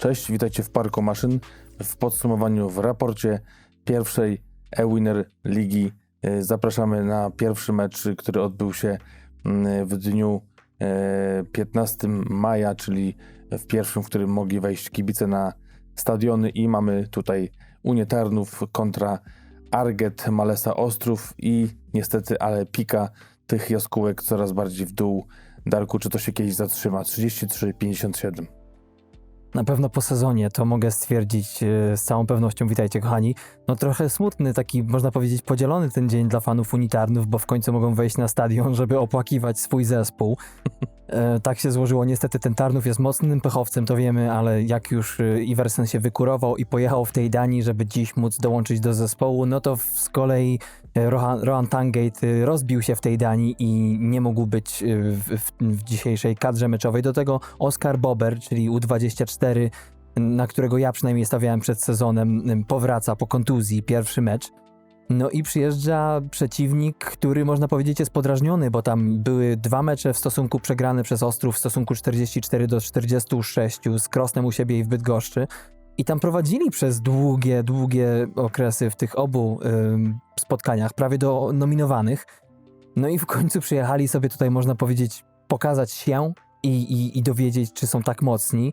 Cześć, witajcie w Parku Maszyn w podsumowaniu w raporcie pierwszej e-winner ligi. E, Zapraszamy na pierwszy mecz, który odbył się mm, w dniu e, 15 maja, czyli w pierwszym, w którym mogli wejść kibice na stadiony i mamy tutaj Unię Tarnów kontra Arget Malesa Ostrów i niestety, ale pika tych jaskółek coraz bardziej w dół. Darku, czy to się kiedyś zatrzyma? 33-57. Na pewno po sezonie to mogę stwierdzić e, z całą pewnością. Witajcie, kochani. No trochę smutny, taki można powiedzieć podzielony ten dzień dla fanów unitarnów, bo w końcu mogą wejść na stadion, żeby opłakiwać swój zespół. E, tak się złożyło. Niestety ten Tarnów jest mocnym pechowcem, to wiemy, ale jak już e, Iversen się wykurował i pojechał w tej Danii, żeby dziś móc dołączyć do zespołu, no to z kolei Rohan, Rohan Tangate e, rozbił się w tej Danii i nie mógł być e, w, w, w dzisiejszej kadrze meczowej. Do tego Oskar Bober, czyli U24, na którego ja przynajmniej stawiałem przed sezonem, em, powraca po kontuzji, pierwszy mecz. No i przyjeżdża przeciwnik, który można powiedzieć jest podrażniony, bo tam były dwa mecze w stosunku przegrane przez Ostrów w stosunku 44 do 46 z Krosnem u siebie i w Bydgoszczy. I tam prowadzili przez długie, długie okresy w tych obu spotkaniach, prawie do nominowanych. No i w końcu przyjechali sobie tutaj, można powiedzieć, pokazać się i, i, i dowiedzieć, czy są tak mocni.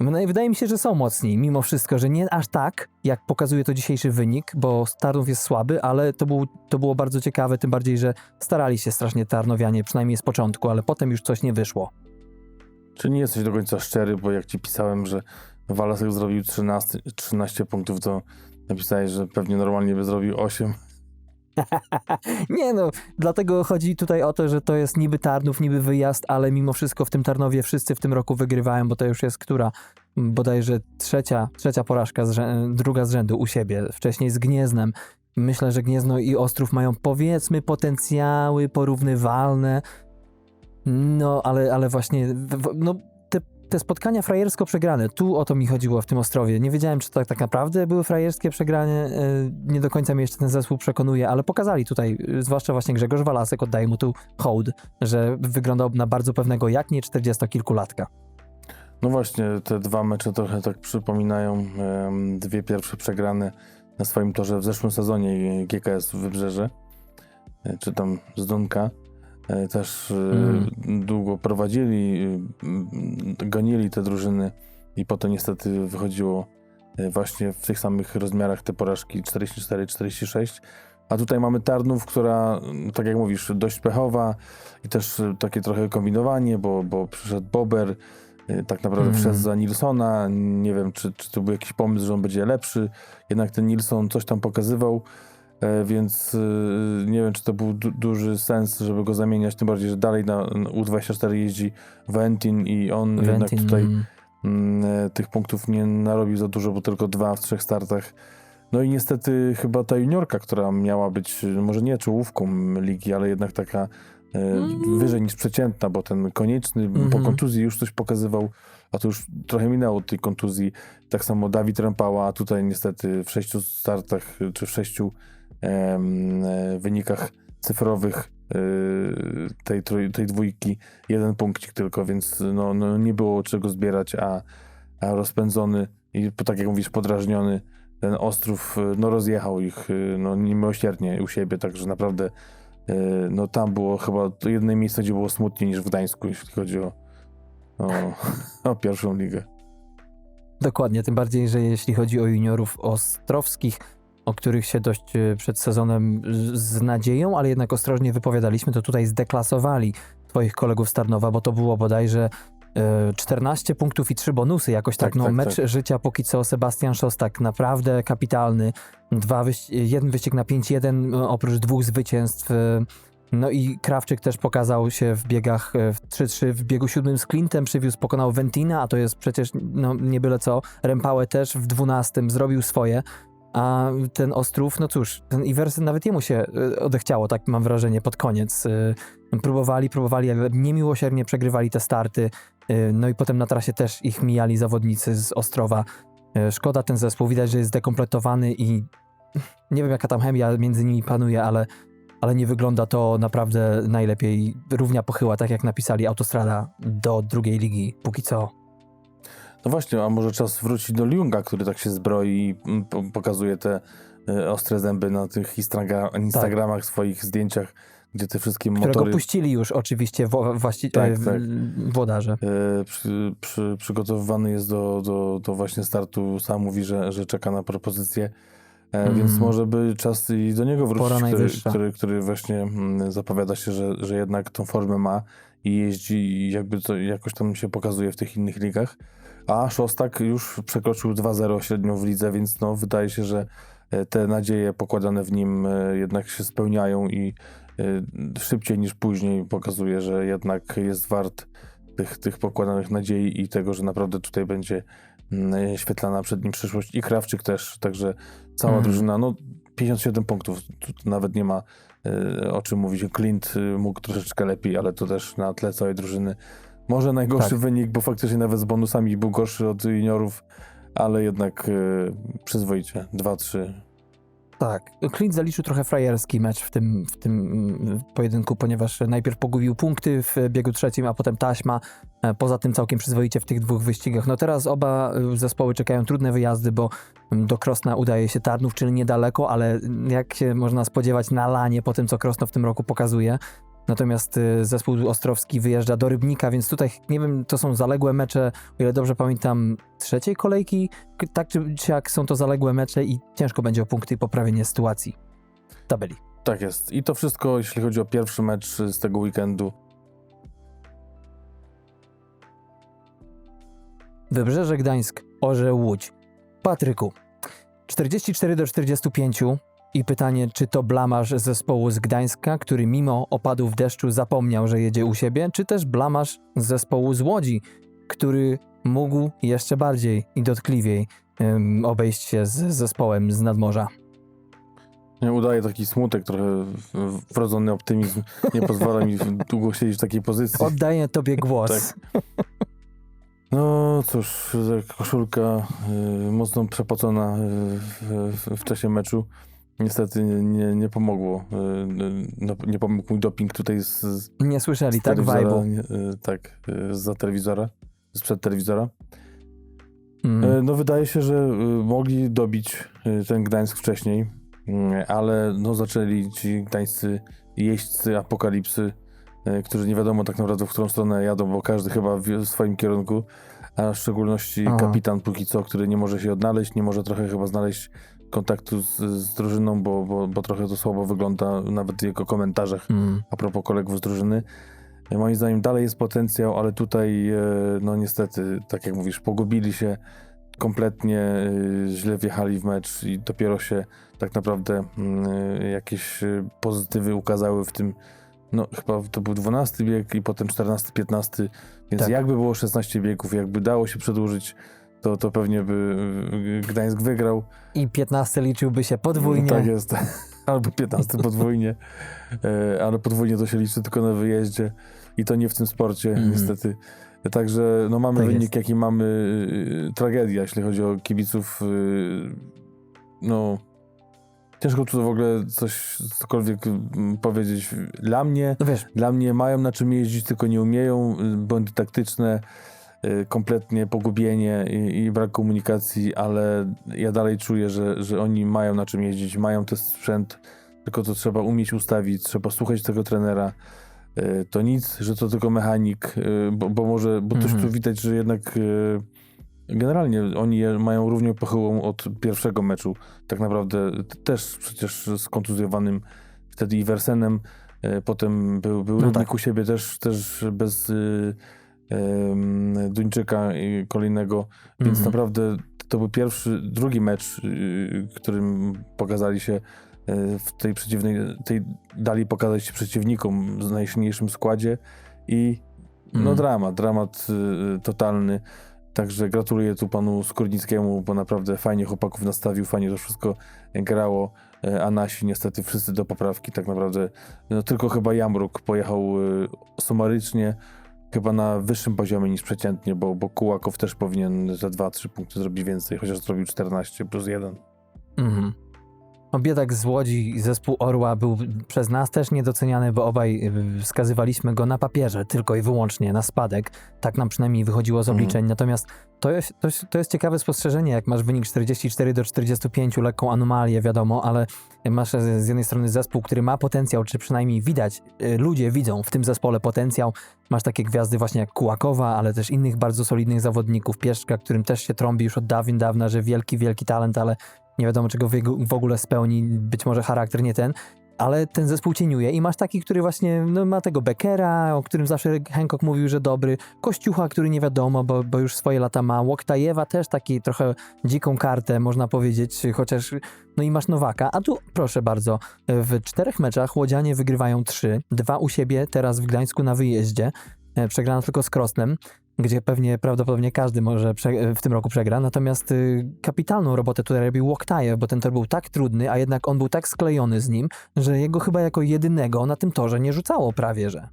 No i wydaje mi się, że są mocni, mimo wszystko, że nie aż tak, jak pokazuje to dzisiejszy wynik, bo Tarnów jest słaby, ale to, był, to było bardzo ciekawe, tym bardziej, że starali się strasznie Tarnowianie, przynajmniej z początku, ale potem już coś nie wyszło. Czy nie jesteś do końca szczery, bo jak ci pisałem, że Walasek zrobił 13, 13 punktów, to napisałeś, że pewnie normalnie by zrobił 8. nie no, dlatego chodzi tutaj o to, że to jest niby Tarnów, niby wyjazd, ale mimo wszystko w tym Tarnowie wszyscy w tym roku wygrywają, bo to już jest która, bodajże trzecia, trzecia porażka, z, druga z rzędu u siebie, wcześniej z Gnieznem. Myślę, że Gniezno i Ostrów mają powiedzmy potencjały porównywalne, no ale, ale właśnie, no te, spotkania frajersko przegrane, tu o to mi chodziło w tym Ostrowie. Nie wiedziałem, czy to tak, tak naprawdę były frajerskie przegranie, e, nie do końca mnie jeszcze ten zespół przekonuje, ale pokazali tutaj, e, zwłaszcza właśnie Grzegorz Walasek, oddaję mu tu hołd, że wyglądał na bardzo pewnego, jak nie 40-kilkulatka. No właśnie, te dwa mecze trochę tak przypominają dwie pierwsze przegrane na swoim torze w zeszłym sezonie GKS w Wybrzeże, e, czy tam z Dunka. E, Też e, Mm. długo prowadzili, e, gonili te drużyny i potem niestety wychodziło właśnie w tych samych rozmiarach te porażki 44-46. A tutaj mamy Tarnów, która, m, tak jak mówisz, dość pechowa i też takie trochę kombinowanie, bo, bo przyszedł Bober, tak naprawdę Mm. wszedł za Nilsona. Nie wiem, czy, czy to był jakiś pomysł, że on będzie lepszy. Jednak ten Nilsson coś tam pokazywał, więc e, nie wiem, czy to był du- duży sens, żeby go zamieniać. Tym bardziej, że dalej na na U24 jeździ Ventin i on jednak Ventin, tutaj mm, mm, e, tych punktów nie narobił za dużo, bo tylko dwa w trzech startach. No i niestety chyba ta juniorka, która miała być, e, może nie czołówką ligi, ale jednak taka e, Mm. wyżej niż przeciętna, bo ten konieczny po Mhm. kontuzji już coś pokazywał, a to już trochę minęło tej kontuzji. Tak samo Dawid Rępała, a tutaj niestety w sześciu startach, e, czy w sześciu e, wynikach cyfrowych e, tej, tej dwójki jeden punkcik tylko, więc no, no nie było czego zbierać, a, a rozpędzony i tak jak mówisz, podrażniony ten Ostrów, e, no rozjechał ich e, no, niemiłosiernie u siebie, także naprawdę e, no tam było chyba jedno miejsce, gdzie było smutniej niż w Gdańsku, jeśli chodzi o, o, o pierwszą ligę. Dokładnie, tym bardziej, że jeśli chodzi o juniorów ostrowskich, o których się dość e, przed sezonem z- nadzieją, ale jednak ostrożnie wypowiadaliśmy, to tutaj zdeklasowali twoich kolegów z Tarnowa, bo to było bodajże e, 14 punktów i 3 bonusy, jakoś tak, Tak, no tak, mecz tak. życia póki co Sebastian Szostak naprawdę kapitalny, Dwa wyś- jeden wyścig na 5-1 e, oprócz dwóch zwycięstw, e, no i Krawczyk też pokazał się w biegach e, w 3-3, w biegu siódmym z Clintem przywiózł, pokonał Ventina, a to jest przecież no, nie byle co. Rempałę też w 12 zrobił swoje, a ten Ostrów, no cóż, ten Ivers nawet jemu się e, odechciało, tak mam wrażenie, pod koniec. E, Próbowali, próbowali, ale niemiłosiernie przegrywali te starty, e, no i potem na trasie też ich mijali zawodnicy z Ostrowa. Szkoda ten zespół, widać, że jest zdekompletowany i nie wiem jaka tam chemia między nimi panuje, ale ale nie wygląda to naprawdę najlepiej. Równia pochyła, tak jak napisali Autostrada do drugiej ligi, póki co. No właśnie, a może czas wrócić do Ljunga, który tak się zbroi i mm, po- pokazuje te e, ostre zęby na tych Instagra- Instagramach, swoich zdjęciach, gdzie te wszystkie Którego motory puścili już oczywiście wo, właści- Tak, w- tak. włodarze. e, przy, przy, przygotowywany jest do, do, do właśnie startu. Sam mówi, że, że czeka na propozycję. Mhm. Więc może by czas i do niego wrócić, który, który, który właśnie mm, zapowiada się, że, że jednak tą formę ma i jeździ jakby to jakoś tam się pokazuje w tych innych ligach. A Szostak już przekroczył 2-0 średnią w lidze, więc no, wydaje się, że e, te nadzieje pokładane w nim e, jednak się spełniają i e, szybciej niż później pokazuje, że jednak jest wart tych, tych pokładanych nadziei i tego, że naprawdę tutaj będzie mm, świetlana przed nim przyszłość i Krawczyk też, także cała Mhm. drużyna, no 57 punktów, tu nawet nie ma o czym mówić. Clint e, mógł troszeczkę lepiej, ale to też na tle całej drużyny. Może najgorszy Tak. wynik, bo faktycznie nawet z bonusami był gorszy od juniorów, ale jednak e, przyzwoicie. 2-3. Tak. Clint zaliczył trochę frajerski mecz w tym, w tym pojedynku, ponieważ najpierw pogubił punkty w biegu trzecim, a potem taśma. E, Poza tym całkiem przyzwoicie w tych dwóch wyścigach. No teraz oba y, zespoły czekają trudne wyjazdy, bo mm, do Krosna udaje się Tarnów, czyli niedaleko, ale jak się można spodziewać na lanie po tym, co Krosno w tym roku pokazuje. Natomiast y, zespół Ostrowski wyjeżdża do Rybnika, więc tutaj nie wiem, to są zaległe mecze, o ile dobrze pamiętam, trzeciej kolejki. Tak czy siak są to zaległe mecze i ciężko będzie o punkty i poprawienie sytuacji tabeli. Tak jest. I to wszystko, jeśli chodzi o pierwszy mecz z tego weekendu. Wybrzeże Gdańsk, Orzeł Łódź. Patryku, 44 do 45 i pytanie, czy to blamaż zespołu z Gdańska, który mimo opadów deszczu zapomniał, że jedzie u siebie, czy też blamaż zespołu z Łodzi, który mógł jeszcze bardziej i dotkliwiej em, obejść się z zespołem z nadmorza. Nie udaje taki smutek, trochę wrodzony optymizm. Nie pozwala mi długo siedzieć w takiej pozycji. Oddaję tobie głos. Tak. No cóż, koszulka y, mocno przepocona y, w czasie meczu. Niestety nie, nie pomogło. Y, y, no, nie pomógł mój doping tutaj z, z Nie słyszeli, z tak, vibe'u. nie, y, tak, za telewizora, sprzed telewizora. Mm. E, No wydaje się, że mogli dobić ten Gdańsk wcześniej, mm, ale no zaczęli ci gdańscy jeźdźcy apokalipsy, którzy nie wiadomo tak naprawdę w którą stronę jadą, bo każdy chyba w w swoim kierunku, a w szczególności Aha. kapitan póki co, który nie może się odnaleźć, nie może trochę chyba znaleźć kontaktu z, z drużyną, bo, bo, bo trochę to słabo wygląda nawet w jego komentarzach Mm. a propos kolegów z drużyny. E, Moim zdaniem dalej jest potencjał, ale tutaj, e, no niestety, tak jak mówisz, pogubili się, kompletnie e, źle wjechali w mecz i dopiero się tak naprawdę mm, jakieś pozytywy ukazały w tym, no chyba to był 12 bieg i potem 14, 15, więc Tak. jakby było 16 biegów, jakby dało się przedłużyć, to, to pewnie by e, Gdańsk wygrał. I 15 liczyłby się podwójnie. Tak jest. Albo 15 podwójnie. E, ale podwójnie to się liczy tylko na wyjeździe i to nie w tym sporcie, Mhm. niestety. Także no, mamy Tak wynik, jest. jaki mamy. y, Tragedia, jeśli chodzi o kibiców. y, No. Ciężko tu w ogóle coś, cokolwiek mm, powiedzieć. Dla mnie, No wiesz, dla mnie mają na czym jeździć, tylko nie umieją. y, Błędy taktyczne, y, kompletnie pogubienie i, i brak komunikacji, ale ja dalej czuję, że, że oni mają na czym jeździć, mają ten sprzęt, tylko to trzeba umieć ustawić, trzeba słuchać tego trenera. Y, To nic, że to tylko mechanik, y, bo, bo może, bo też Mhm. tu widać, że jednak y, generalnie oni mają równią pochyłą od pierwszego meczu. Tak naprawdę też przecież z kontuzjowanym wtedy Iversenem, y, potem był, był No tak. u siebie też, też bez y, Duńczyka i kolejnego, więc Mhm. naprawdę to był pierwszy, drugi mecz, y, którym pokazali się y, w tej przeciwnej, tej dali pokazać się przeciwnikom z najsilniejszym składzie i no Mhm. dramat, dramat y, totalny. Także gratuluję tu panu Skórnickiemu, bo naprawdę fajnie chłopaków nastawił, fajnie to wszystko grało, y, a nasi niestety wszyscy do poprawki tak naprawdę. No, tylko chyba Jamruk pojechał y, sumarycznie, chyba na wyższym poziomie niż przeciętnie, bo, bo Kułakow też powinien za 2-3 punkty zrobić więcej, chociaż zrobił 14 plus 1. Mhm. No, biedak z Łodzi, zespół Orła był przez nas też niedoceniany, bo obaj y, wskazywaliśmy go na papierze tylko i wyłącznie na spadek. Tak nam przynajmniej wychodziło z Mhm. obliczeń. Natomiast to jest, to, jest, to jest ciekawe spostrzeżenie, jak masz wynik 44 do 45, lekką anomalię, wiadomo, ale masz z z jednej strony zespół, który ma potencjał, czy przynajmniej widać, y, ludzie widzą w tym zespole potencjał. Masz takie gwiazdy właśnie jak Kułakowa, ale też innych bardzo solidnych zawodników. Pieszczka, którym też się trąbi już od dawien dawna, że wielki, wielki talent, ale nie wiadomo czego w, ogóle spełni, być może charakter nie ten. Ale ten zespół cieniuje i masz taki, który właśnie no, ma tego Beckera, o którym zawsze Hancock mówił, że dobry, Kościucha, który nie wiadomo, bo, bo już swoje lata ma, Łoktajewa też taki trochę dziką kartę, można powiedzieć, chociaż no i masz Nowaka, a tu proszę bardzo, w czterech meczach Łodzianie wygrywają trzy, dwa u siebie, teraz w Gdańsku na wyjeździe, e, przegrano tylko z Krosnem, gdzie pewnie prawdopodobnie każdy może w tym roku przegra, natomiast y, kapitalną robotę tutaj robił Łoktajew, bo ten tor był tak trudny, a jednak on był tak sklejony z nim, że jego chyba jako jedynego na tym torze nie rzucało prawie, że.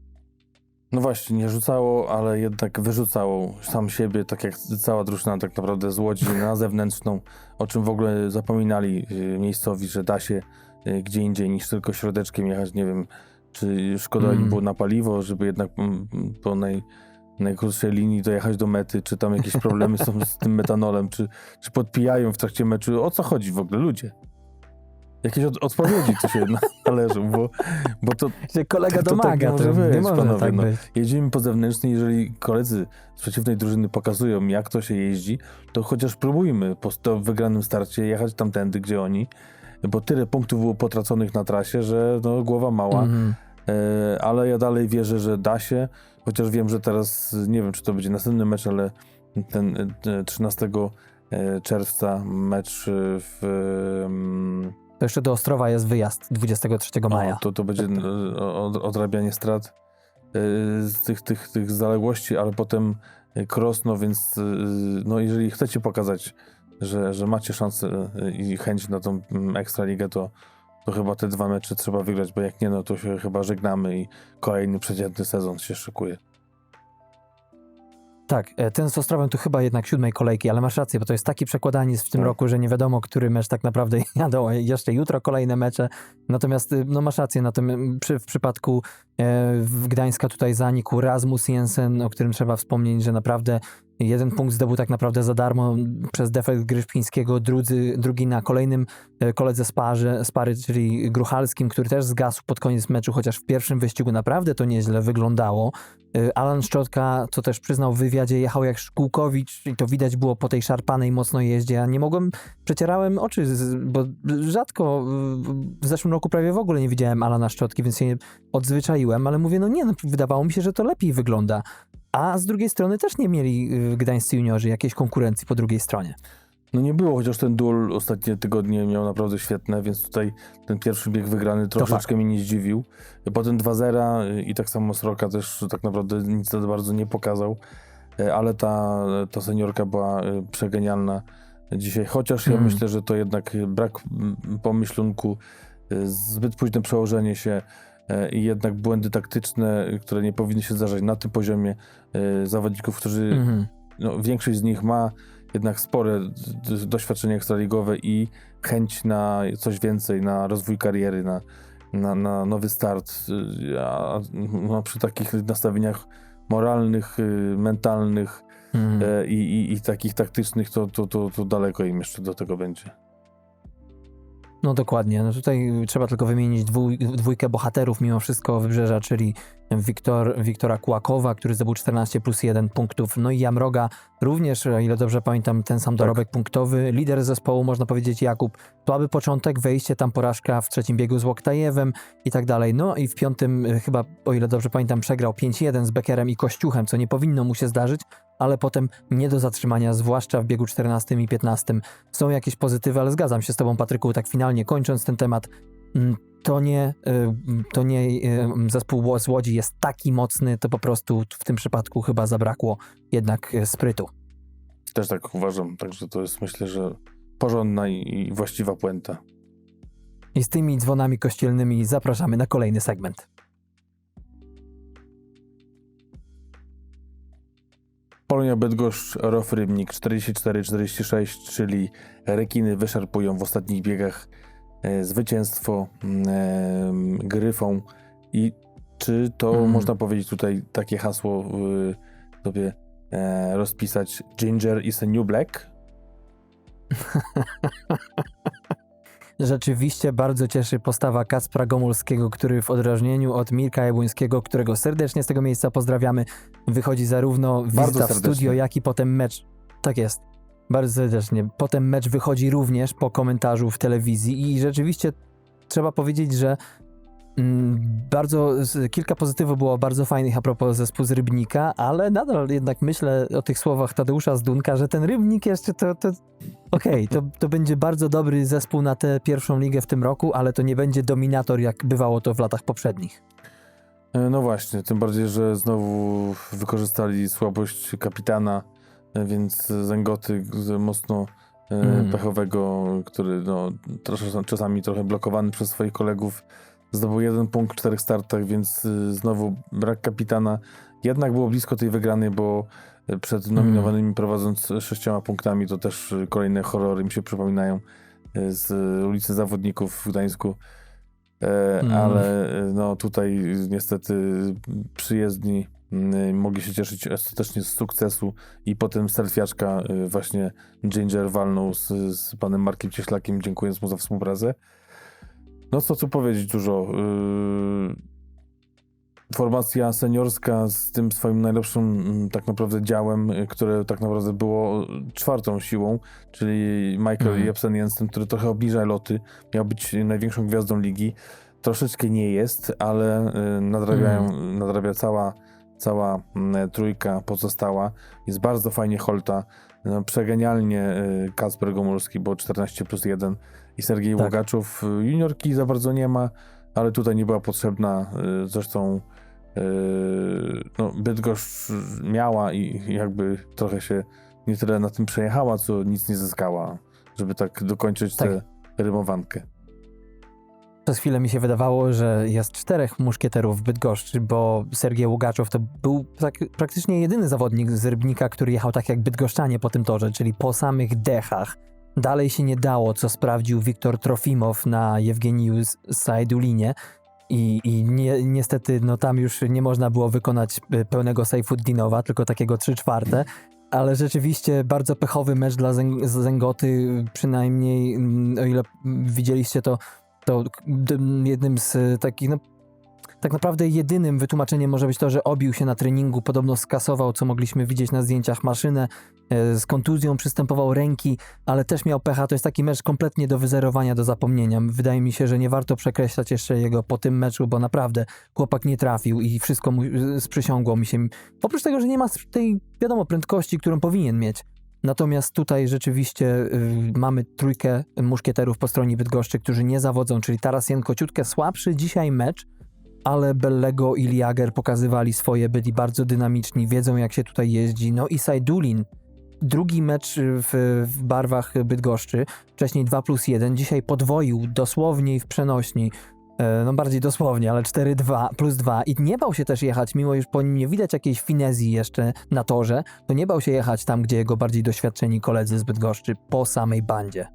No właśnie, nie rzucało, ale jednak wyrzucało sam siebie, tak jak cała drużyna tak naprawdę z Łodzi na zewnętrzną, o czym w ogóle zapominali y, miejscowi, że da się y, gdzie indziej niż tylko środeczkiem jechać, nie wiem, czy szkoda Mm. im było na paliwo, żeby jednak mm, po naj, najkrótszej linii dojechać do mety, czy tam jakieś problemy są z tym metanolem, czy, czy podpijają w trakcie meczu, o co chodzi w ogóle, ludzie? Jakieś od, odpowiedzi tu się na- należą, bo, bo to Że kolega To tak domaga, nie to, może być, nie może panowie, tak no. być. jedziemy po zewnętrznej, jeżeli koledzy z przeciwnej drużyny pokazują, jak to się jeździ, to chociaż próbujmy po sto wygranym starcie jechać tamtędy, gdzie oni, bo tyle punktów było potraconych na trasie, że no, głowa mała, Mhm. e, ale ja dalej wierzę, że da się, chociaż wiem, że teraz, nie wiem, czy to będzie następny mecz, ale ten e, 13 e, czerwca mecz w... mm, To jeszcze do Ostrowa jest wyjazd 23 maja. o, to, to będzie e, od, odrabianie strat e, z tych, tych, tych zaległości, ale potem e, cross, no więc e, no jeżeli chcecie pokazać, że, że macie szansę e, i chęć na tą mm, Ekstraligę, to, to chyba te dwa mecze trzeba wygrać, bo jak nie, no to się chyba żegnamy i kolejny przeciętny sezon się szykuje. Tak, e, ten z Ostrowem tu chyba jednak siódmej kolejki, ale masz rację, bo to jest taki przekładaniec w tym Tak. roku, że nie wiadomo, który mecz tak naprawdę jadą. Jeszcze jutro kolejne mecze. Natomiast y, no masz rację, przy, w przypadku e, w Gdańska tutaj zanikł Rasmus Jensen, o którym trzeba wspomnieć, że naprawdę jeden punkt zdobył tak naprawdę za darmo przez defekt Gryszpińskiego, drudzy, drugi na kolejnym e, koledze z, z pary, czyli Gruchalskim, który też zgasł pod koniec meczu, chociaż w pierwszym wyścigu naprawdę to nieźle wyglądało. Y, Alan Szczotka, co też przyznał w wywiadzie, jechał jak Szkółkowicz i to widać było po tej szarpanej mocno jeździe. Ja nie mogłem, przecierałem oczy, bo rzadko w zeszłym roku prawie w ogóle nie widziałem Alana Szczotki, więc się nie odzwyczaiłem, ale mówię, no nie, no, wydawało mi się, że to lepiej wygląda. A z drugiej strony też nie mieli y, gdańscy juniorzy jakiejś konkurencji po drugiej stronie. No nie było, chociaż ten duel ostatnie tygodnie miał naprawdę świetne, więc tutaj ten pierwszy bieg wygrany troszeczkę mnie nie zdziwił. Potem 2-0 i tak samo Sroka też tak naprawdę nic za bardzo nie pokazał, E, ale ta, ta seniorka była e, przegenialna dzisiaj, chociaż ja Mm. myślę, że to jednak brak pomyślunku, e, zbyt późne przełożenie się i jednak błędy taktyczne, e, które nie powinny się zdarzać na tym poziomie e, zawodników, którzy Mhm. no, większość z nich ma jednak spore doświadczenie ekstraligowe i chęć na coś więcej, na rozwój kariery, na, na, na nowy start. Y, A no, przy takich nastawieniach moralnych, y, mentalnych Mhm. e, i, i, i takich taktycznych, to, to, to, to daleko im jeszcze do tego będzie. No dokładnie. No tutaj trzeba tylko wymienić dwój, dwójkę bohaterów mimo wszystko Wybrzeża, czyli Wiktor, Wiktora Kłakowa, który zdobył 14 plus 1 punktów. No i Jamroga również, o ile dobrze pamiętam, ten sam dorobek punktowy. Lider zespołu, można powiedzieć, Jakub. Słaby początek, wejście, tam porażka w trzecim biegu z Łoktajewem i tak dalej. No i w piątym y, chyba, o ile dobrze pamiętam, przegrał 5-1 z Beckerem i Kościuchem, co nie powinno mu się zdarzyć, ale potem nie do zatrzymania, zwłaszcza w biegu 14 i 15. Są jakieś pozytywy, ale zgadzam się z tobą, Patryku, tak finalnie kończąc ten temat, to nie, y, to nie y, zespół Ło- z Łodzi jest taki mocny, to po prostu w tym przypadku chyba zabrakło jednak y, sprytu. Też tak uważam, także to jest myślę, że porządna i, właściwa puenta. I z tymi dzwonami kościelnymi zapraszamy na kolejny segment. Polonia Bydgoszcz, Rof Rybnik 44-46, czyli rekiny wyszarpują w ostatnich biegach zwycięstwo mm, em, gryfą i czy to Mhm. można powiedzieć tutaj takie hasło sobie e, rozpisać Ginger is a new black? Rzeczywiście bardzo cieszy postawa Kacpra Gomulskiego, który w odróżnieniu od Mirka Jabłońskiego, którego serdecznie z tego miejsca pozdrawiamy, wychodzi zarówno wizyta w studio, jak i potem mecz. Tak jest. Bardzo serdecznie. Potem mecz wychodzi również po komentarzu w telewizji i rzeczywiście trzeba powiedzieć, że mm, bardzo, kilka pozytywów było bardzo fajnych a propos zespół z Rybnika, ale nadal jednak myślę o tych słowach Tadeusza Zdunka, że ten Rybnik jeszcze to, to Okej, to, to będzie bardzo dobry zespół na tę pierwszą ligę w tym roku, ale to nie będzie dominator, jak bywało to w latach poprzednich. E, No właśnie, tym bardziej, że znowu wykorzystali słabość kapitana, więc Zęgoty mocno Mm. pechowego, który no, czasami trochę blokowany przez swoich kolegów, zdobył jeden punkt w czterech startach, więc e, znowu brak kapitana. Jednak było blisko tej wygranej, bo e, przed nominowanymi prowadząc sześcioma punktami, to też kolejne horrory mi się przypominają e, z ulicy Zawodników w Gdańsku. E, Mm. Ale no tutaj niestety przyjezdni mm, mogli się cieszyć ostatecznie z sukcesu i potem selfiaczka e, właśnie Ginger walnął z, z panem Markiem Cieślakiem, dziękując mu za współpracę. No co tu powiedzieć dużo. Yy, Formacja seniorska z tym swoim najlepszym mm, tak naprawdę działem, y, które tak naprawdę było czwartą siłą, czyli Michael Mhm. Jepsen Jensen, który trochę obniża loty, miał być największą gwiazdą ligi. Troszeczkę nie jest, ale y, nadrabiają, nadrabia cała, cała mm, trójka pozostała. Jest bardzo fajnie Holta, no, przegenialnie y, Kacper Gomulski, bo 14 plus 1 i Sergiej Tak. Łogaczów. Y, Juniorki za bardzo nie ma, ale tutaj nie była potrzebna. y, Zresztą no, Bydgoszcz miała i jakby trochę się nie tyle na tym przejechała, co nic nie zyskała, żeby tak dokończyć Tak. tę rymowankę. Przez chwilę mi się wydawało, że jest czterech muszkieterów w Bydgoszczy, bo Sergiej Ługaczow to był tak, praktycznie jedyny zawodnik z Rybnika, który jechał tak jak bydgoszczanie po tym torze, czyli po samych dechach. Dalej się nie dało, co sprawdził Wiktor Trofimow na Jewgenius Sajdulinie. I, i nie, niestety no, tam już nie można było wykonać y, pełnego Sejfuddinowa, tylko takiego 3 czwarte. Ale rzeczywiście bardzo pechowy mecz dla Zęg- Zęgoty, przynajmniej mm, o ile widzieliście to to jednym z e, takich, no, tak naprawdę jedynym wytłumaczeniem może być to, że obił się na treningu, podobno skasował, co mogliśmy widzieć na zdjęciach, maszynę, e, z kontuzją przystępował ręki, ale też miał pecha. To jest taki mecz kompletnie do wyzerowania, do zapomnienia. Wydaje mi się, że nie warto przekreślać jeszcze jego po tym meczu, bo naprawdę chłopak nie trafił i wszystko mu sprzysiągło mi się. Oprócz tego, że nie ma tej, wiadomo, prędkości, którą powinien mieć. Natomiast tutaj rzeczywiście y, mamy trójkę muszkieterów po stronie Bydgoszczy, którzy nie zawodzą, czyli Tarasienko ciutkę słabszy dzisiaj mecz, ale Bellego i Liager pokazywali swoje, byli bardzo dynamiczni, wiedzą jak się tutaj jeździ. No i Sajdulin, drugi mecz w, w barwach Bydgoszczy, wcześniej 2 plus 1, dzisiaj podwoił dosłownie w przenośni, no bardziej dosłownie, ale 4-2 plus 2 i nie bał się też jechać, mimo iż po nim nie widać jakiejś finezji jeszcze na torze, to nie bał się jechać tam, gdzie jego bardziej doświadczeni koledzy z Bydgoszczy, po samej bandzie.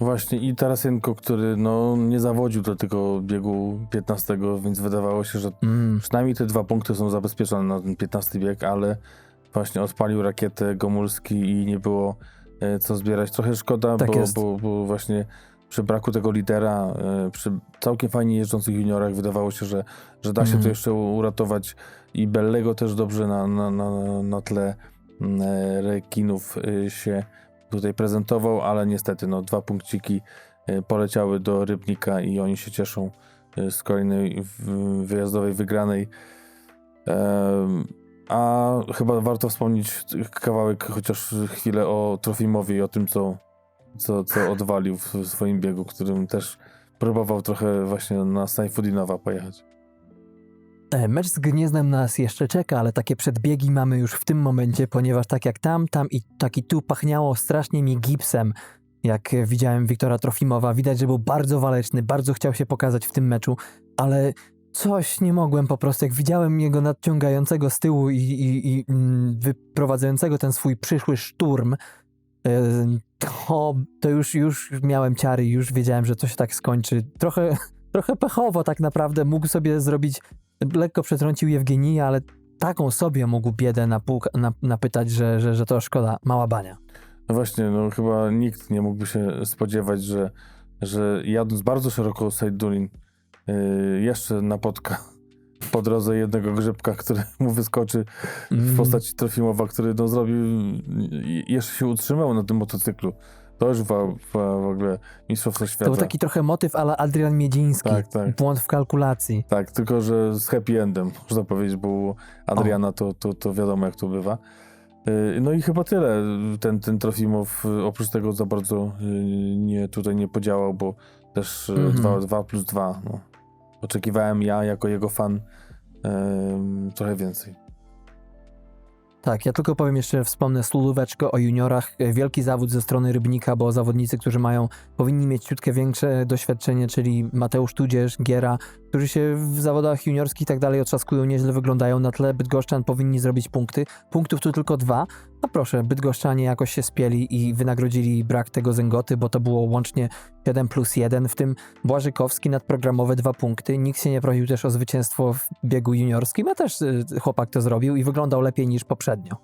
Właśnie i Tarasenko, który no, nie zawodził do tego biegu 15, więc wydawało się, że Mm. przynajmniej te dwa punkty są zabezpieczone na ten 15 bieg, ale właśnie odpalił rakietę Gomulski i nie było e, co zbierać. Trochę szkoda, Tak bo, bo, bo właśnie przy braku tego lidera, e, przy całkiem fajnie jeżdżących juniorach wydawało się, że, że da się Mhm. to jeszcze uratować i Bellego też dobrze na, na, na, na tle mm, e, rekinów e, się tutaj prezentował, ale niestety no, dwa punkciki poleciały do Rybnika i oni się cieszą z kolejnej wyjazdowej wygranej. A chyba warto wspomnieć kawałek, chociaż chwilę o Trofimowie i o tym, co, co, co odwalił w swoim biegu, którym też próbował trochę właśnie na Sajfudinowa pojechać. E, Mecz z Gniezdem nas jeszcze czeka, ale takie przedbiegi mamy już w tym momencie, ponieważ tak jak tam, tam i tak i tu pachniało strasznie mi gipsem. Jak widziałem Wiktora Trofimowa, widać, że był bardzo waleczny, bardzo chciał się pokazać w tym meczu, ale coś nie mogłem po prostu. Jak widziałem jego nadciągającego z tyłu i, i, i mm, wyprowadzającego ten swój przyszły szturm, to, to już, już miałem ciary, już wiedziałem, że się tak skończy. Trochę, trochę pechowo tak naprawdę mógł sobie zrobić, lekko przetrącił Jewgeniję, ale taką sobie mógł biedę napuk- na, napytać, że, że, że to szkoda, mała bania. No właśnie, no chyba nikt nie mógłby się spodziewać, że, że jadąc bardzo szeroko Said Durin yy, jeszcze napotka po drodze jednego grzybka, który mu wyskoczy w Mm. postaci Trofimowa, który no, zrobił, jeszcze się utrzymał na tym motocyklu. To już była, była w ogóle mistrzostwo świata. To był taki trochę motyw ale Adrian Miedziński. Tak, tak. Błąd w kalkulacji. Tak, tylko że z happy endem, można powiedzieć, bo Adriana to, to, to wiadomo jak to bywa. Yy, No i chyba tyle. Ten, ten Trofimow yy, oprócz tego za bardzo yy, nie, tutaj nie podziałał, bo też Mhm. 2 2 plus 2. No. Oczekiwałem ja jako jego fan trochę więcej. Tak, ja tylko powiem jeszcze, wspomnę słóweczko o juniorach. Wielki zawód ze strony Rybnika, bo zawodnicy, którzy mają, powinni mieć ciutkę większe doświadczenie, czyli Mateusz Tudzież, Giera, którzy się w zawodach juniorskich i tak dalej otrzaskują, nieźle wyglądają na tle Bydgoszczan, powinni zrobić punkty. Punktów tu tylko dwa. A proszę, Bydgoszczanie jakoś się spieli i wynagrodzili brak tego Zęgoty, bo to było łącznie 7 plus 1, w tym Błażykowski nadprogramowe dwa punkty. Nikt się nie prosił też o zwycięstwo w biegu juniorskim, a też y, chłopak to zrobił i wyglądał lepiej niż poprzednio.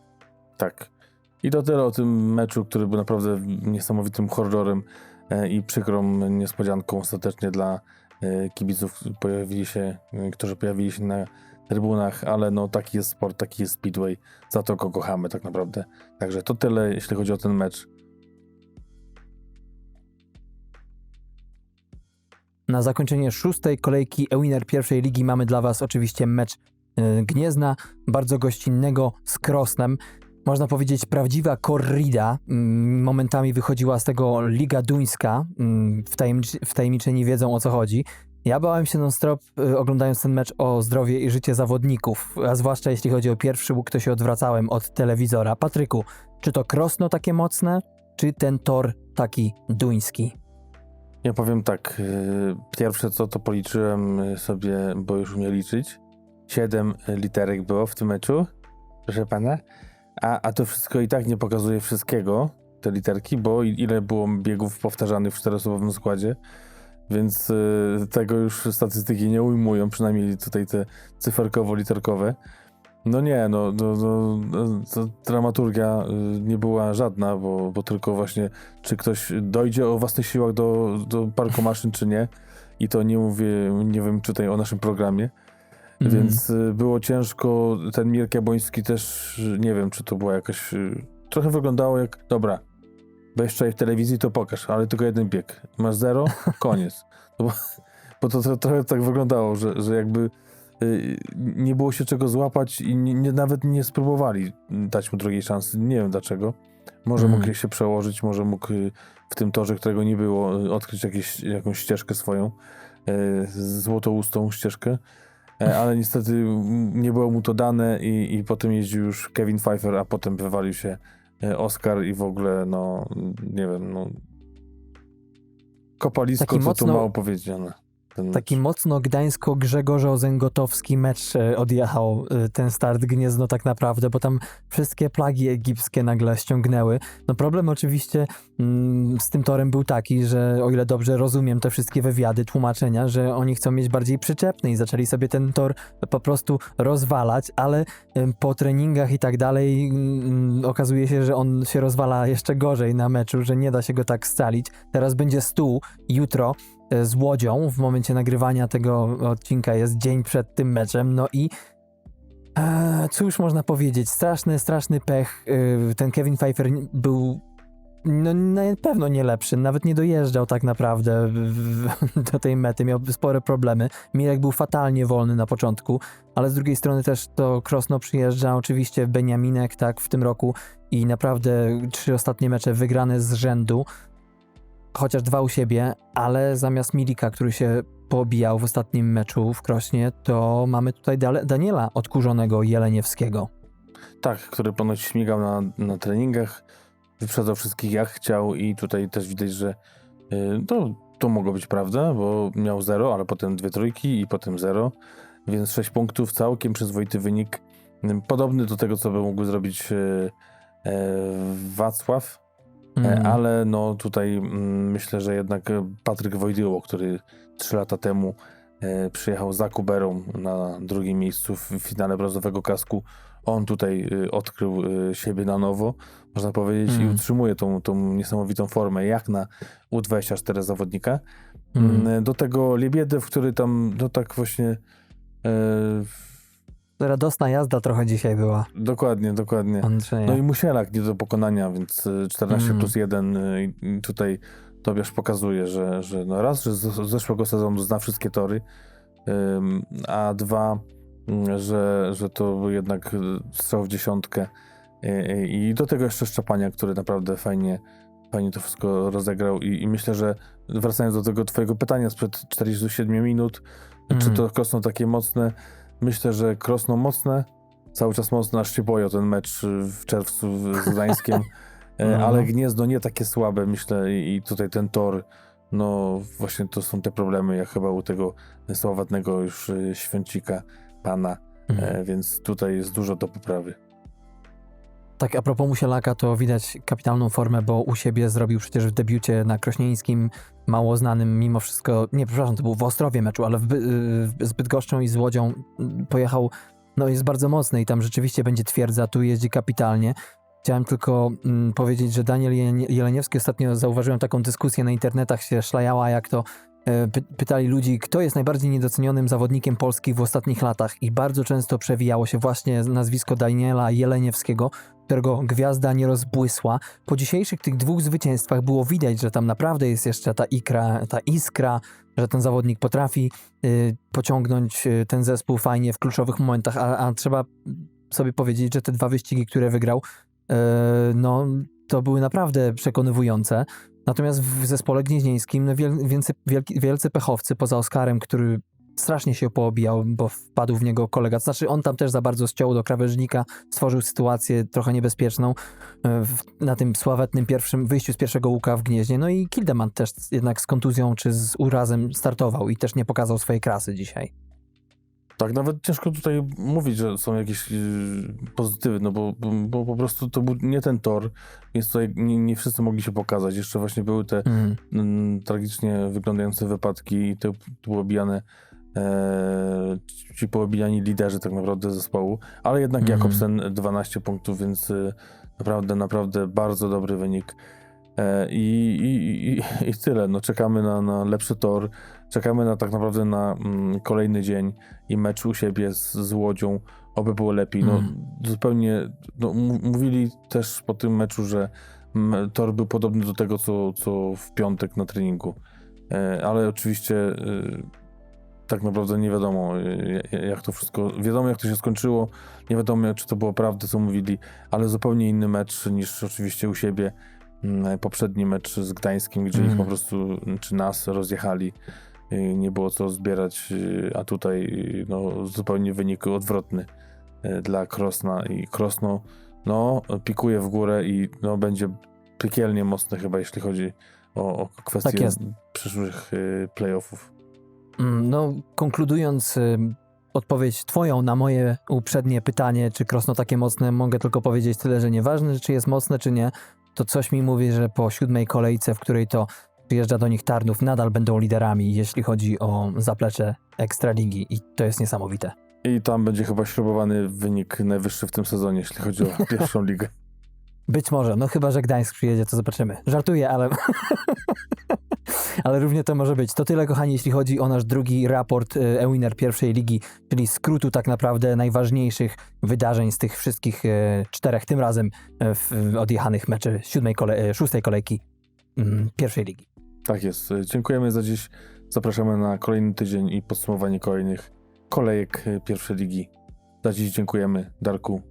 Tak. I to tyle o tym meczu, który był naprawdę niesamowitym horrorem e, i przykrą niespodzianką ostatecznie dla kibiców, którzy pojawili się, e, którzy pojawili się na trybunach, ale no taki jest sport, taki jest speedway, za to go kochamy tak naprawdę. Także to tyle, jeśli chodzi o ten mecz. Na zakończenie szóstej kolejki E-Winner pierwszej ligi mamy dla Was oczywiście mecz y, Gniezna, bardzo gościnnego z Krosnem. Można powiedzieć prawdziwa korrida. Mm, Momentami wychodziła z tego Liga Duńska. Mm, wtajemnic- Wtajemniczeni wiedzą o co chodzi. Ja bałem się non-stop y, oglądając ten mecz o zdrowie i życie zawodników, a zwłaszcza jeśli chodzi o pierwszy łuk, to się odwracałem od telewizora. Patryku, czy to Krosno takie mocne, czy ten tor taki duński? Ja powiem tak, e, pierwsze co to policzyłem e, sobie, bo już umiem liczyć. Siedem literek było w tym meczu, proszę pana. A, a to wszystko i tak nie pokazuje wszystkiego, te literki, bo ile było biegów powtarzanych w czteroosobowym składzie. Więc e, tego już statystyki nie ujmują, przynajmniej tutaj te cyferkowo-literkowe. No nie, no, no, no, no dramaturgia y, nie była żadna, bo, bo tylko właśnie czy ktoś dojdzie o własnych siłach do, do parku maszyn, czy nie. I to nie mówię, nie wiem tutaj o naszym programie. Mhm. Więc y, było ciężko. Ten Mirek Jabłoński też, nie wiem, czy to była jakaś... y, Trochę wyglądało jak, dobra, weź wczoraj w telewizji, to pokaż, ale tylko jeden bieg. Masz zero? Koniec. Bo, bo to, trochę tak wyglądało, że, że jakby y, nie było się czego złapać i nie, nie, nawet nie spróbowali dać mu drugiej szansy. Nie wiem dlaczego. Może Mhm. mógł się przełożyć, może mógł w tym torze, którego nie było, odkryć jakieś, jakąś ścieżkę swoją, złotoustą ścieżkę. E, Ale niestety nie było mu to dane i, i potem jeździł już Kevin Pfeiffer, a potem wywalił się e, Oscar i w ogóle, no, nie wiem, no. Kopalisko Taki to mocno- tu mało powiedziane. Taki mocno gdańsko-grzegorzo-zęgotowski mecz e, odjechał e, ten start Gniezno tak naprawdę, bo tam wszystkie plagi egipskie nagle ściągnęły. No problem oczywiście mm, z tym torem był taki, że o ile dobrze rozumiem te wszystkie wywiady, tłumaczenia, że oni chcą mieć bardziej przyczepny i zaczęli sobie ten tor po prostu rozwalać, ale po treningach i tak dalej mm, okazuje się, że on się rozwala jeszcze gorzej na meczu, że nie da się go tak scalić. Teraz będzie stół jutro z Łodzią. W momencie nagrywania tego odcinka jest dzień przed tym meczem. No i e, cóż można powiedzieć? Straszny, straszny pech. E, ten Kevin Pfeiffer był no, na pewno nie lepszy. Nawet nie dojeżdżał tak naprawdę w, w, do tej mety. Miał spore problemy. Mirek był fatalnie wolny na początku, ale z drugiej strony też to Krosno przyjeżdża. Oczywiście Beniaminek tak w tym roku i naprawdę trzy ostatnie mecze wygrane z rzędu chociaż dwa u siebie, ale zamiast Milika, który się poobijał w ostatnim meczu w Krośnie, to mamy tutaj Daniela odkurzonego Jeleniewskiego. Tak, który ponoć śmigał na, na treningach, wyprzedzał wszystkich jak chciał i tutaj też widać, że y, to, to mogło być prawda, bo miał zero, ale potem dwie trójki i potem zero, więc sześć punktów, całkiem przyzwoity wynik, y, podobny do tego, co by mógł zrobić y, y, Wacław, Mm. Ale no tutaj mm, myślę, że jednak e, Patryk Wojdyło, który trzy lata temu e, przyjechał za Kuberą na drugim miejscu w finale brązowego kasku, on tutaj e, odkrył e, siebie na nowo, można powiedzieć, i Mm. utrzymuje tą, tą niesamowitą formę, jak na U24 zawodnika. Mm. Do tego Liebiedew, który tam, no tak właśnie, e, Radosna jazda trochę dzisiaj była dokładnie, dokładnie. Andrzeja. No i Musielak nie do pokonania, więc y, 14 Mm. plus 1 y, tutaj Tobiasz pokazuje, że, że no raz, że z zeszłego sezonu zna wszystkie tory, a dwa, mm, że, że to jednak y, strzał w dziesiątkę Y, y, i do tego jeszcze Szczepania, który naprawdę fajnie, fajnie to wszystko rozegrał i, i myślę, że wracając do tego twojego pytania sprzed 47 minut, czy Mm. to Krosno takie mocne, myślę, że Krosno mocne, cały czas mocno, aż się boję o ten mecz w czerwcu z Gdańskiem, E, Mhm. ale Gniezno nie takie słabe, myślę, i tutaj ten tor, no właśnie to są te problemy, jak chyba u tego sławetnego już y, Święcika pana, e, więc tutaj jest dużo do poprawy. Tak, a propos Musielaka, to widać kapitalną formę, bo u siebie zrobił przecież w debiucie na Krośnieńskim, mało znanym mimo wszystko, nie, przepraszam, to był w Ostrowie meczu, ale w, By- z Bydgoszczą i z Łodzią mm, pojechał, no jest bardzo mocny i tam rzeczywiście będzie twierdza, tu jeździ kapitalnie. Chciałem tylko mm, powiedzieć, że Daniel Jelenie- Jeleniewski ostatnio zauważyłem taką dyskusję na internetach się szlajała, jak to e, py- pytali ludzi, kto jest najbardziej niedocenionym zawodnikiem Polski w ostatnich latach i bardzo często przewijało się właśnie nazwisko Daniela Jeleniewskiego, którego gwiazda nie rozbłysła. Po dzisiejszych tych dwóch zwycięstwach było widać, że tam naprawdę jest jeszcze ta ikra, ta iskra, że ten zawodnik potrafi y, pociągnąć y, ten zespół fajnie w kluczowych momentach, a, a trzeba sobie powiedzieć, że te dwa wyścigi, które wygrał, y, no to były naprawdę przekonywujące. Natomiast w zespole gnieźnieńskim no, wiel, wielki, wielcy pechowcy, poza Oskarem, który strasznie się poobijał, bo wpadł w niego kolega. Znaczy on tam też za bardzo ściął do krawężnika, stworzył sytuację trochę niebezpieczną e, na tym sławetnym pierwszym wyjściu z pierwszego łuka w Gnieźnie. No i Kildeman też jednak z kontuzją czy z urazem startował i też nie pokazał swojej krasy dzisiaj. Tak, nawet ciężko tutaj mówić, że są jakieś yy, pozytywy, no bo, bo, bo po prostu to był nie ten tor, więc tutaj nie, nie wszyscy mogli się pokazać. Jeszcze właśnie były te Mm. mm, tragicznie wyglądające wypadki i to, to było obijane e, ci poobijani liderzy tak naprawdę zespołu, ale jednak Mhm. Jakobsen 12 punktów, więc e, naprawdę, naprawdę bardzo dobry wynik. E, i, i, i, I tyle. No, czekamy na, na lepszy tor, czekamy na tak naprawdę na mm, kolejny dzień i mecz u siebie z, z Łodzią, oby było lepiej. No, Mhm. Zupełnie, no, mówili też po tym meczu, że mm, tor był podobny do tego, co, co w piątek na treningu. E, ale oczywiście e, tak naprawdę nie wiadomo, e, jak to wszystko, wiadomo jak to się skończyło, nie wiadomo czy to było prawda, co mówili, ale zupełnie inny mecz niż oczywiście u siebie mm, poprzedni mecz z Gdańskim, gdzie ich Mhm. po prostu, czy nas rozjechali, e, nie było co zbierać, e, a tutaj e, no, zupełnie wynik odwrotny e, dla Krosna i Krosno no, pikuje w górę i no, będzie piekielnie mocny chyba, jeśli chodzi o, o kwestię Tak przyszłych playoffów. Mm, No, konkludując y, odpowiedź twoją na moje uprzednie pytanie, czy Krosno takie mocne, mogę tylko powiedzieć tyle, że nieważne, czy jest mocne, czy nie, to coś mi mówi, że po siódmej kolejce, w której to przyjeżdża do nich Tarnów, nadal będą liderami, jeśli chodzi o zaplecze Ekstraligi i to jest niesamowite. I tam będzie chyba śrubowany wynik najwyższy w tym sezonie, jeśli chodzi o pierwszą ligę. Być może, no chyba, że Gdańsk przyjedzie, to zobaczymy. Żartuję, ale... ale równie to może być. To tyle, kochani, jeśli chodzi o nasz drugi raport y, e-winner pierwszej ligi, czyli skrótu tak naprawdę najważniejszych wydarzeń z tych wszystkich e, czterech, tym razem w, odjechanych meczy siódmej kole, szóstej kolejki mm, pierwszej ligi. Tak jest. Dziękujemy za dziś. Zapraszamy na kolejny tydzień i podsumowanie kolejnych kolejek y, pierwszej ligi. Za dziś dziękujemy, Darku.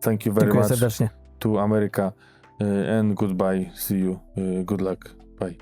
Thank you very Dziękuję much serdecznie. To America and goodbye. See you. Good luck. Bye.